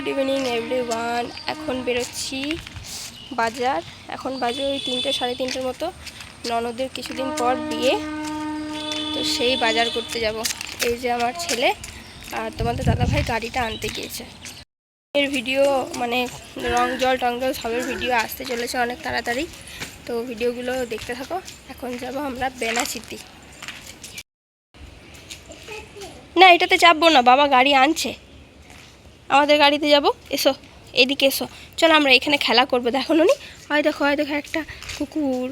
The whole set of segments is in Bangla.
গুড ইভিনিং এভরিওয়ান এখন বেরোচ্ছি বাজার। এখন বাজে ওই তিনটে, সাড়ে তিনটের মতো। ননদের কিছুদিন পর বিয়ে। তো সেই বাজার করতে যাব। এই যে আমার ছেলে আর তোমাদের দাদাভাই গাড়িটা আনতে গিয়েছে। এর ভিডিও মানে রং জল টং জল সবের ভিডিও আসতে চলেছে অনেক তাড়াতাড়ি। তো ভিডিওগুলো দেখতে থাকো। এখন যাব আমরা বেনাচিতি। না, এটাতে চাপবো না। বাবা গাড়ি আনছে। আমাদের গাড়িতে যাব। এসো, এদিকে এসো। চলো আমরা এখানে খেলা করব। দেখো নি হয় দেখো হয় দেখো একটা কুকুর।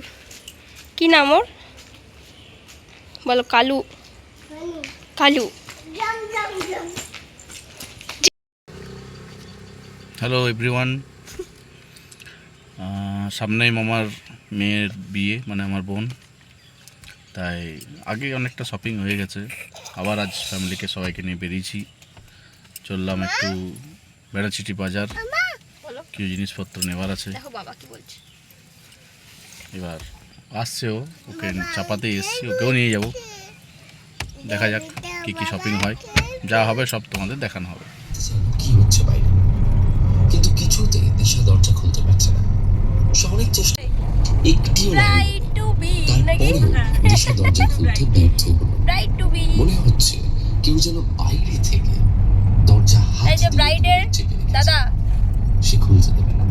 কি নাম ওর? বলো, কালু। কালু। হ্যালো এভরিওয়ান সামনেই মামার মেয়ের বিয়ে মানে আমার বোন। তাই আগে অনেকটা শপিং হয়ে গেছে। আবার আজ ফ্যামিলিকে সবাইকে নিয়ে বেরিয়েছি। চললাম একটু বেড়াচিটি বাজার। কিছু জিনিসপত্র নেওয়ার আছে? দেখো বাবা কি বলছে। এবার আসছে ও ওকে চাপাতে এসছি ওকেও নিয়ে যাব। দেখা যাক কী কী শপিং হয়। যা হবে সব তোমাদের দেখানো হবে। কি হচ্ছে বাইরে? কিন্তু কিছুতে দিশা দরজা খুলতে পারছে না। অনেক চেষ্টা একটিও না। রাইট টু বি নাকি? তারপরেও দিশা দরজা খুলতে ব্যর্থ মনে হচ্ছে কেউ যেন বাইরে থেকে এই যে ব্রাইডের দাদা। সে খুলতে দেবে না।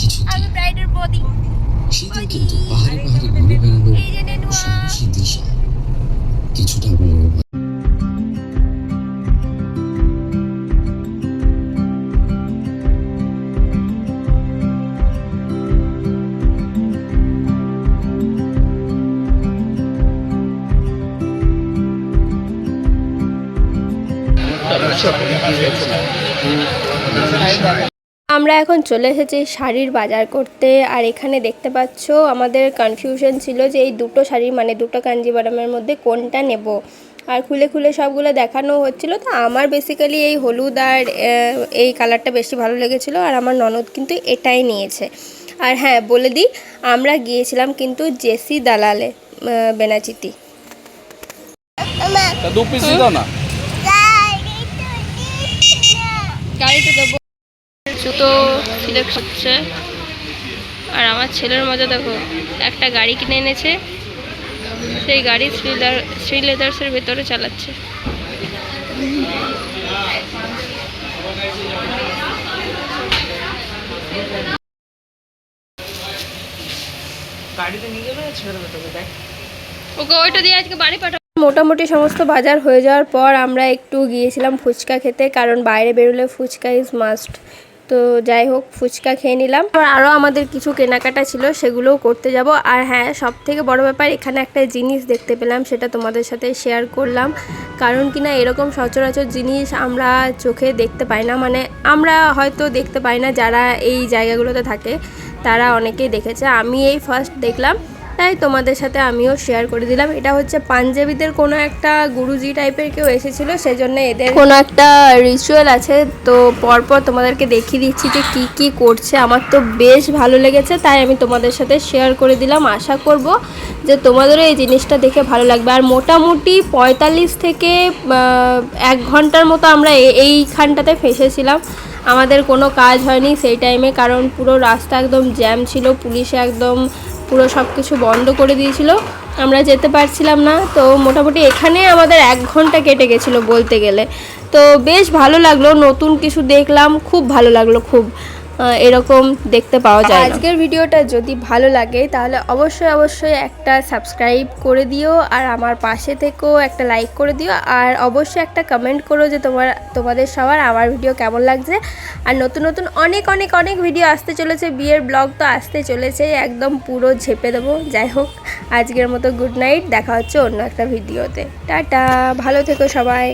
কিছু আমি ব্রাইডের বডি সেদিন কিন্তু পাহাড়ে পাহাড়ে ঘুরে বেড়ানো সাহসী দিশা। কিছুটা আমরা এখন চলে এসেছি শাড়ির বাজার করতে, আর এখানে দেখতে পাচ্ছ আমাদের কনফিউশন ছিল যে এই দুটো শাড়ি মানে দুটো কাঞ্জিবারামের মধ্যে কোনটা নেব। আর খুলে খুলে সবগুলো দেখানো হচ্ছিল, তো আমার বেসিক্যালি এই হলুদ আর এই কালারটা বেশি ভালো লেগেছিলো, আর আমার ননদ কিন্তু এটাই নিয়েছে। আর হ্যাঁ বলে দিই, আমরা গিয়েছিলাম কিন্তু জেসি দালালে বেনাচিতি। দু পিস না গাড়িতে দেবো জুতো সিলেক্ট হচ্ছে। আর আমার ছেলের মজা দেখো একটা গাড়ি কিনে এনেছে। সেই গাড়ি শ্রী শ্রী লেদার্সের ভেতরে চালাচ্ছে। ওকে ওইটা দিয়ে আজকে বাড়ি পাঠাবো। মোটামুটি সমস্ত বাজার হয়ে যাওয়ার পর আমরা একটু গিয়েছিলাম ফুচকা খেতে কারণ বাইরে বেরোলে ফুচকা ইজ মাস্ট তো যাই হোক, ফুচকা খেয়ে নিলাম। আর আরও আমাদের কিছু কেনাকাটা ছিল, সেগুলোও করতে যাব। আর হ্যাঁ সব থেকে বড় ব্যাপার, এখানে একটা জিনিস দেখতে পেলাম, সেটা তোমাদের সাথে শেয়ার করলাম। কারণ কি না এরকম সচরাচর জিনিস আমরা চোখে দেখতে পাই না। মানে আমরা হয়তো দেখতে পাই না, যারা এই জায়গাগুলোতে থাকে, তারা অনেকেই দেখেছে। আমি এই ফার্স্ট দেখলাম। তাই তোমাদের সাথে আমিও শেয়ার করে দিলাম। এটা হচ্ছে পাঞ্জাবিদের কোনো একটা গুরুজি টাইপের কেউ এসেছিল সেই জন্য এদের কোনো একটা রিচুয়াল আছে। তো পরপর তোমাদেরকে দেখিয়ে দিচ্ছি যে কি কি করছে। আমার তো বেশ ভালো লেগেছে, তাই আমি তোমাদের সাথে শেয়ার করে দিলাম। আশা করব যে তোমাদেরও এই জিনিসটা দেখে ভালো লাগবে। আর মোটামুটি পঁয়তাল্লিশ থেকে এক ঘণ্টার মতো আমরা এইখানটাতে ফেসেছিলাম। আমাদের কোনো কাজ হয়নি সেই টাইমে কারণ পুরো রাস্তা একদম জ্যাম ছিল, পুলিশে একদম পুরো সব কিছু বন্ধ করে দিয়েছিল। আমরা যেতে পারছিলাম না। তো মোটামুটি এখানে আমাদের এক ঘণ্টা কেটে গেছিল বলতে গেলে। তো বেশ ভালো লাগল। নতুন কিছু দেখলাম। খুব ভালো লাগল খুব। এরকম দেখতে পাওয়া যায় আজকের ভিডিওটা যদি ভালো লাগে, তাহলে অবশ্যই অবশ্যই একটা সাবস্ক্রাইব করে দিও, আর আমার পাশে থেকেও একটা লাইক করে দিও, আর অবশ্যই একটা কমেন্ট করো যে তোমার, তোমাদের সবার আমার ভিডিও কেমন লাগছে। আর নতুন নতুন অনেক অনেক অনেক ভিডিও আসতে চলেছে, বিয়ের ব্লগ তো আসতে চলেছে, একদম পুরো ঝেপে দেবো। যাই হোক, আজকের মতো গুড নাইট দেখা হচ্ছে অন্য একটা ভিডিওতে টাটা, ভালো থেকো সবাই।